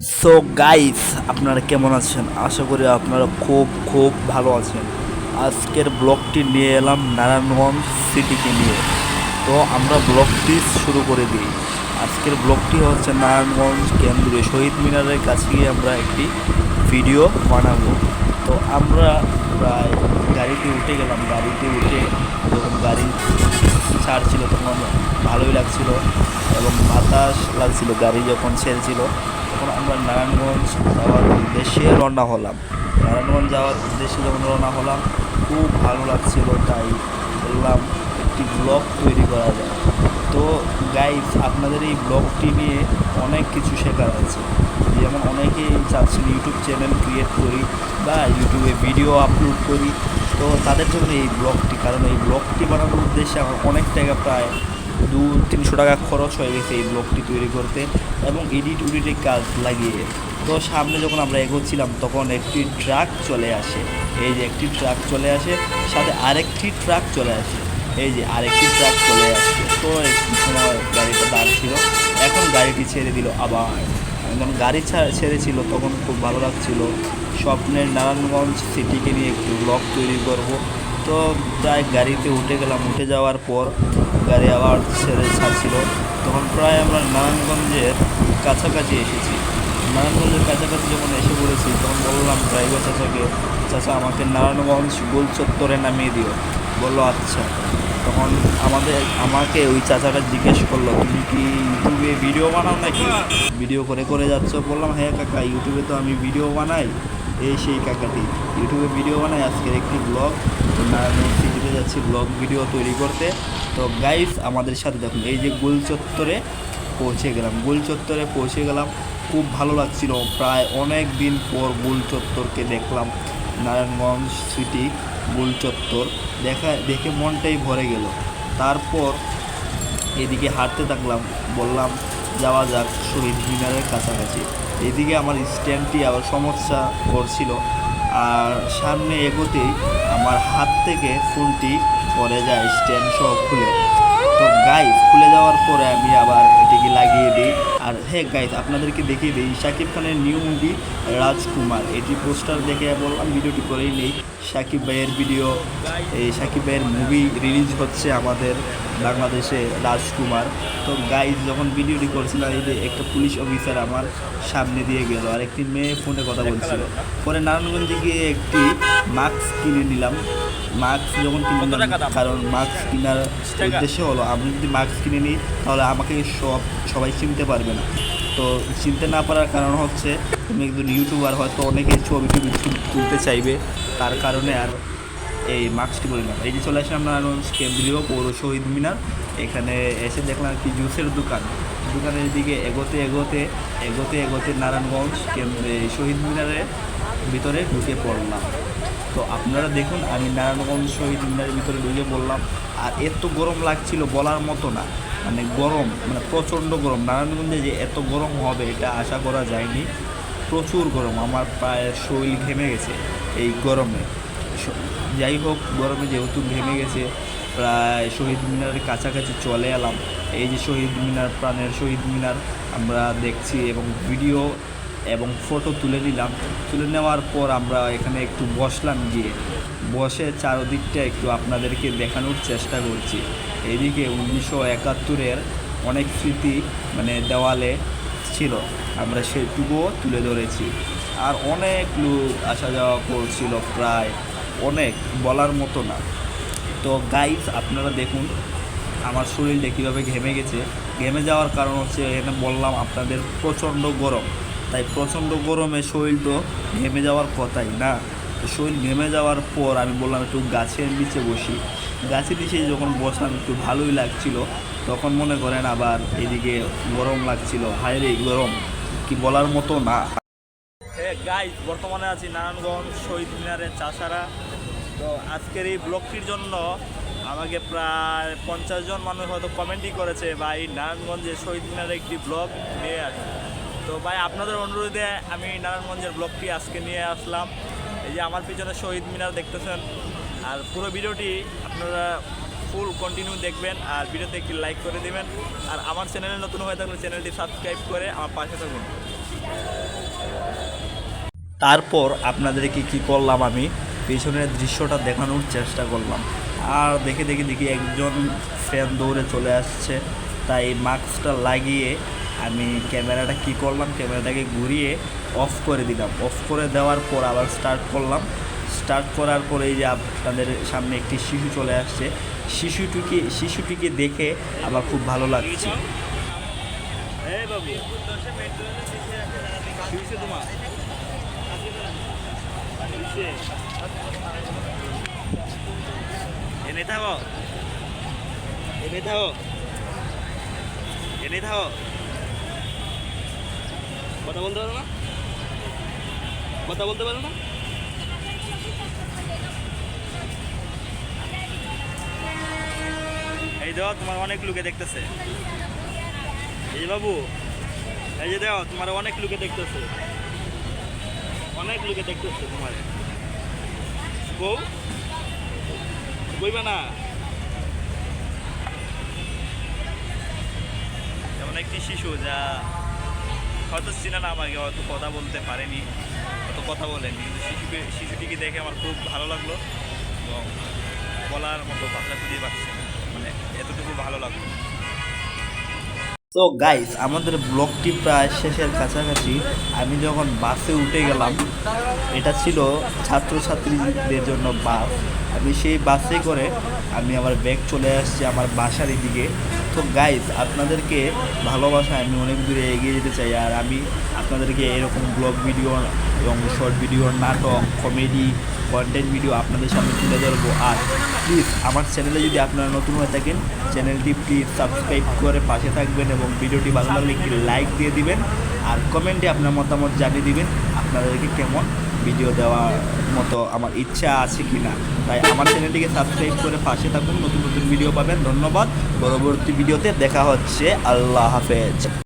So guys আপনারা কেমন আছেন? আশা করি আপনারা খুব খুব ভালো আছেন। আজকের ব্লগটি নিয়ে এলাম নারায়ণগঞ্জ সিটিকে নিয়ে। তো আমরা ব্লগটি শুরু করে দিই। আজকের ব্লগটি হচ্ছে নারায়ণগঞ্জ কেন্দ্রীয় শহীদ মিনারের কাছে গিয়ে আমরা একটি ভিডিও বানাবো। তো আমরা প্রায় গাড়িতে উঠে গেলাম। গাড়িতে উঠে যখন গাড়ি ছাড়ছিল তখন ভালোই লাগছিল এবং বাতাস লাগছিল। গাড়ি যখন ছেড়েছিল তখন আমরা নারায়ণগঞ্জ যাওয়ার উদ্দেশ্যে রওনা হলাম। নারায়ণগঞ্জ যাওয়ার উদ্দেশ্যে যখন রওনা হলাম, খুব ভালো লাগছিল, তাই বললাম একটি ব্লগ তৈরি করা যায় তো গাইজ আপনাদের এই ব্লগটি নিয়ে অনেক কিছু শেখার আছে। যেমন অনেকেই চাচ্ছেন ইউটিউব চ্যানেল ক্রিয়েট করি বা ইউটিউবে ভিডিও আপলোড করি। তো তাদের জন্য এই ব্লগটি, কারণ এই ব্লগটি বানানোর উদ্দেশ্যে আমার অনেক টাকা প্রায় দু, তিনশো টাকা খরচ হয়ে গেছে এই ব্লগটি তৈরি করতে এবং এডিট উডিটের কাজ লাগিয়ে। তো সামনে যখন আমরা এগোচ্ছিলাম, তখন একটি ট্রাক চলে আসে। এই যে একটি ট্রাক চলে আসে, সাথে আরেকটি ট্রাক চলে আসে। এই যে আরেকটি ট্রাক চলে আসছে তো একটু সময় গাড়িটা দাঁড় ছিল। এখন গাড়িটি ছেড়ে দিল আবার। যখন গাড়ি ছেড়েছিল, তখন খুব ভালো লাগছিল। স্বপ্নের নারায়ণগঞ্জ সিটিকে নিয়ে একটু ব্লগ তৈরি করব। তো প্রায় গাড়িতে উঠে গেলাম। উঠে যাওয়ার পর গাড়ি আবার ছেড়ে ছাড়ছিল। তখন প্রায় আমরা নারায়ণগঞ্জের কাছাকাছি এসেছি। নারায়ণগঞ্জের কাছাকাছি যখন এসে পড়েছি, তখন বললাম ড্রাইভার চাচাকে, চাচা, আমাকে নারায়ণগঞ্জ গোল চত্বরে নামিয়ে দিও। বলল আচ্ছা। তখন আমাদের, আমাকে ওই চাচাটা জিজ্ঞেস করল, তুমি কি ইউটিউবে ভিডিও বানাও নাকি? ভিডিও করে করে যাচ্ছ? বললাম হ্যাঁ কাকা, ইউটিউবে তো আমি ভিডিও বানাই। এই সেই কাকাটি, ইউটিউবে ভিডিও বানাই, আজকের একটি ব্লগ নারায়ণগঞ্জ সিটিতে যাচ্ছি ব্লগ ভিডিও তৈরি করতে। তো গাইস আমাদের সাথে দেখুন, এই যে গোল চত্বরে পৌঁছে গেলাম। গোল চত্বরে পৌঁছে গেলাম। খুব ভালো লাগছিল। প্রায় অনেক দিন পর গোল চত্বরকে দেখলাম। নারায়ণগঞ্জ সিটি গোল চত্বর। দেখা, দেখে মনটাই ভরে গেল। তারপর এদিকে হাঁটতে থাকলাম। বললাম, যাওয়া যাক শহীদ মিনারের কাছাকাছি। এদিকে আমার স্ট্যান্ডটি আবার সমস্যা করছিল। আর সামনে এগোতেই আমার হাত থেকে ফোনটি পড়ে যায় স্ট্যান্ড সহ খুলে তো গাইজ খুলে যাওয়ার পরে আমি আবার এটিকে লাগিয়ে দিই। আর হ্যাঁ গাইজ আপনাদেরকে দেখিয়ে দিই, শাকিব খানের নিউ মুভি রাজকুমার। এটি পোস্টার দেখে বললাম ভিডিওটি করেই নেই। শাকিব ভাইয়ের ভিডিও এই শাকিব ভাইয়ের মুভি রিলিজ হচ্ছে আমাদের বাংলাদেশে রাজকুমার। তো গাইজ যখন ভিডিওটি করছিলাম এই যে একটা পুলিশ অফিসার আমার সামনে দিয়ে গেল আর একটি মেয়ে ফোনে কথা বলছিল। পরে নারায়ণগঞ্জে গিয়ে একটি মাস্ক কিনে নিলাম। মাস্ক যখন কিনলাম কারণ মাস্ক কেনার উদ্দেশ্য হলো আমি যদি মাস্ক কিনে নিই তাহলে আমাকে সব সবাই চিনতে পারবে না। তো চিনতে না পারার কারণ হচ্ছে তুমি একজন ইউটিউবার হয়তো অনেকে ছবি টবি তুলতে চাইবে। তার কারণে আর এই মাস্কটি বললাম এই যে চলে আসলাম নারায়ণগঞ্জ কেন্দ্রীয় পৌর শহীদ মিনার। এখানে এসে দেখলাম কি জুসের দোকান। দোকানের দিকে এগোতে এগোতে এগোতে এগোতে নারায়ণগঞ্জ কেন্দ্রে শহীদ মিনারের ভিতরে ঢুকে পড়লাম। তো আপনারা দেখুন, আমি নারায়ণগঞ্জ শহীদ মিনারের ভিতরে ঢুকে বললাম আর এত গরম লাগছিল বলার মতো না। মানে গরম মানে প্রচণ্ড গরম। নারায়ণগঞ্জে যে এত গরম হবে, এটা আশা করা যায়নি। প্রচুর গরম। আমার প্রায় শরীর ঘেমে গেছে এই গরমে। যাই হোক, গরমে যেহেতু ঘেমে গেছে, প্রায় শহীদ মিনারের কাছাকাছি চলে এলাম। এই যে শহীদ মিনার, প্রাণের শহীদ মিনার আমরা দেখছি এবং ভিডিও এবং ফটো তুলে নিলাম। তুলে নেওয়ার পর আমরা এখানে একটু বসলাম গিয়ে। বসে চারদিকটা একটু আপনাদেরকে দেখানোর চেষ্টা করছি। এদিকে উনিশশো একাত্তরের অনেক স্মৃতি মানে দেওয়ালে ছিল। আমরা সেটুকুও তুলে ধরেছি। আর অনেক লোক আসা যাওয়া করছিল প্রায় অনেক, বলার মতো না। তো গাইস আপনারা দেখুন, আমার শরীরটা কীভাবে ঘেমে গেছে। ঘেমে যাওয়ার কারণ হচ্ছে, এখানে বললাম আপনাদের প্রচণ্ড গরম। তাই প্রচণ্ড গরমে শরীর তো ঘেমে যাওয়ার কথাই না। শরীর ঘেমে যাওয়ার পর আমি বললাম, একটু গাছের নিচে বসি। গাছের নিচে যখন বসলাম, একটু ভালোই লাগছিল। তখন মনে করেন আবার এদিকে গরম লাগছিল। হায়রে গরম। কি বলার মতো না। গাইজ বর্তমানে আছি নারায়ণগঞ্জ শহীদ মিনারের চাষারা। তো আজকের এই ব্লগটির জন্য আমাকে প্রায় পঞ্চাশ জন মানুষ হয়তো কমেন্টই করেছে বা এই নারায়ণগঞ্জের শহীদ মিনারে একটি ব্লগ নিয়ে আসে। তো ভাই, আপনাদের অনুরোধে আমি নারায়ণগঞ্জের ব্লগটি আজকে নিয়ে আসলাম। এই যে আমার পিছনে শহীদ মিনার দেখতেছেন। আর পুরো ভিডিওটি আপনারা ফুল কন্টিনিউ দেখবেন আর ভিডিওতে একটি লাইক করে দিবেন। আর আমার চ্যানেলে নতুন হয়ে থাকলে চ্যানেলটি সাবস্ক্রাইব করে আমার পাশে থাকুন। তারপর আপনাদেরকে কি করলাম আমি? পেছনের দৃশ্যটা দেখানোর চেষ্টা করলাম। আর দেখে দেখে দেখি একজন ফ্যান দৌড়ে চলে আসছে। তাই মাস্কটা লাগিয়ে আমি ক্যামেরাটা কি করলাম? ক্যামেরাটাকে ঘুরিয়ে অফ করে দিলাম। অফ করে দেওয়ার পর আবার স্টার্ট করলাম। স্টার্ট করার পরে যে আপনাদের সামনে একটি শিশু চলে আসছে। শিশুটিকে শিশুটিকে দেখে আমার খুব ভালো লাগছে? এনে থাকো। এনে থাকো। এনে থাকো। কথা বলতে পারো না? কথা বলতে পারো না? এই দেখো তোমার অনেক লোকে দেখতেছে। এই বাবু, এই যে দেখো তোমার অনেক লোকে দেখতেছে। অনেক লোকে দেখতেছে তোমার। বউ, বইবা না? যেমন একটি শিশু যা হয়তো চিনে না আমাকে, হয়তো কথা বলতে পারেনি, হয়তো কথা বলেনি। শিশুকে, শিশুটিকে দেখে আমার খুব ভালো লাগল এবং বলার মতো ভাষা খুঁজে পাচ্ছি মানে এতটুকু ভালো লাগল। তো গাইস আমাদের ব্লগটি প্রায় শেষের কাছাকাছি। আমি যখন বাসে উঠে গেলাম, এটা ছিল ছাত্রছাত্রীদের জন্য বাস। আমি সেই বাসে করে আমি আমার ব্যাগ চলে আসছি আমার বাসার দিকে তো গাইজ আপনাদেরকে ভালোবাসায় আমি অনেক দূরে এগিয়ে যেতে চাই আর আমি আপনাদেরকে এরকম ব্লগ ভিডিও এবং শর্ট ভিডিও নাটক কমেডি কন্টেন্ট ভিডিও আপনাদের সামনে তুলে ধরবো। আর প্লিজ আমার চ্যানেলে যদি আপনারা নতুন হয়ে থাকেন চ্যানেলটি প্লিজ সাবস্ক্রাইব করে পাশে থাকবেন এবং ভিডিওটি ভালো লাগলে একটি লাইক দিয়ে দিবেন। আর কমেন্টে আপনার মতামত জানিয়ে দিবেন, আপনাদেরকে কেমন ভিডিও দেওয়ার মতো আমার ইচ্ছা আছে কি না তাই আমার চ্যানেলটিকে সাবস্ক্রাইব করে পাশে থাকুন, নতুন নতুন ভিডিও পাবেন, ধন্যবাদ, পরবর্তী ভিডিওতে দেখা হচ্ছে, আল্লাহ হাফেজ।